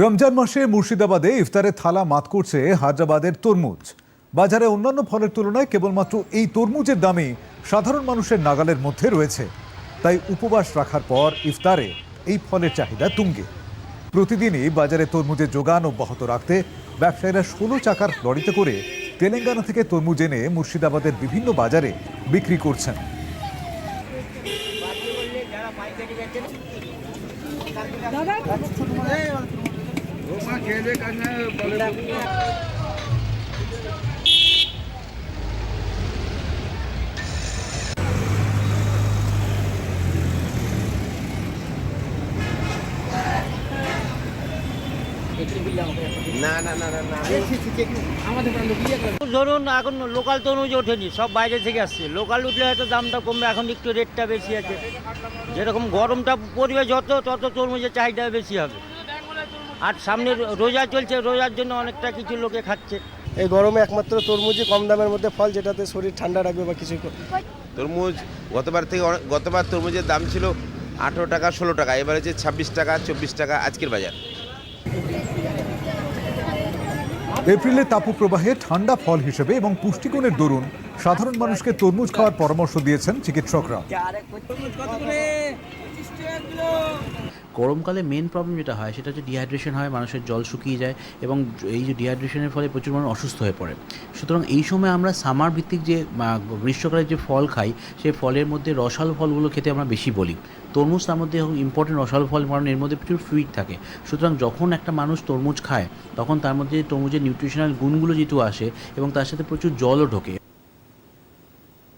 রমজান মাসে মুর্শিদাবাদে ইফতারের থালা মাত করছে হায়দ্রাবাদের তরমুজ। বাজারে অন্যান্য ফলের তুলনায় কেবলমাত্র এই তরমুজের দামই সাধারণ মানুষের নাগালের মধ্যে রয়েছে। তাই উপবাস রাখার পর ইফতারে এই ফলের চাহিদা তুঙ্গে। প্রতিদিনই বাজারে তরমুজের যোগান অব্যাহত রাখতে ব্যবসায়ীরা ষোলো চাকার লরিতে করে তেলেঙ্গানা থেকে তরমুজ এনে মুর্শিদাবাদের বিভিন্ন বাজারে বিক্রি করছেন। ধরুন এখন লোকাল তরমুজ ওঠেনি, সব বাইরে থেকে আসছে। লোকাল উঠলে হয়তো দামটা কমবে, এখন একটু রেটটা বেশি আছে। যেরকম গরমটা পড়বে যত, তত তরমুজের চাহিদা বেশি হবে। আর সামনে রোজা চলছে রোজার জন্য অনেকটা কিছু লোকে খাচ্ছে। এই গরমে একমাত্র তরমুজই কম দামের মধ্যে ফল যেটাতে শরীর ঠান্ডা রাখবে বা কিছু তরমুজ গতবার থেকে অনেক- গতবার তরমুজের দাম ছিল আঠেরো টাকা ষোলো টাকা এবারে যে ছাব্বিশ টাকা চব্বিশ টাকা আজকের বাজার। এপ্রিলে তাপপ্রবাহে ঠান্ডা ফল হিসেবে এবং পুষ্টিগুণের দরুন সাধারণ মানুষকে তরমুজ খাওয়ার পরামর্শ দিয়েছেন চিকিৎসকরা। গরমকালে মেন প্রবলেম যেটা হয়, সেটা হচ্ছে ডিহাইড্রেশন হয়, মানুষের জল শুকিয়ে যায় এবং এই যে ডিহাইড্রেশনের ফলে প্রচুর মানুষ অসুস্থ হয়ে পড়ে। সুতরাং এই সময় আমরা সামার ভিত্তিক যে গ্রীষ্মকালে যে ফল খাই সেই ফলের মধ্যে রসালো ফলগুলো খেতে আমরা বেশি বলি। তরমুজ তার মধ্যে ইম্পর্টেন্ট রসালো ফল কারণ এর মধ্যে প্রচুর ফ্লুইড থাকে। সুতরাং যখন একটা মানুষ তরমুজ খায়, তখন তার মধ্যে তরমুজের নিউট্রিশনাল গুণগুলো যেহেতু আসে এবং তার সাথে প্রচুর জলও ঢোকে।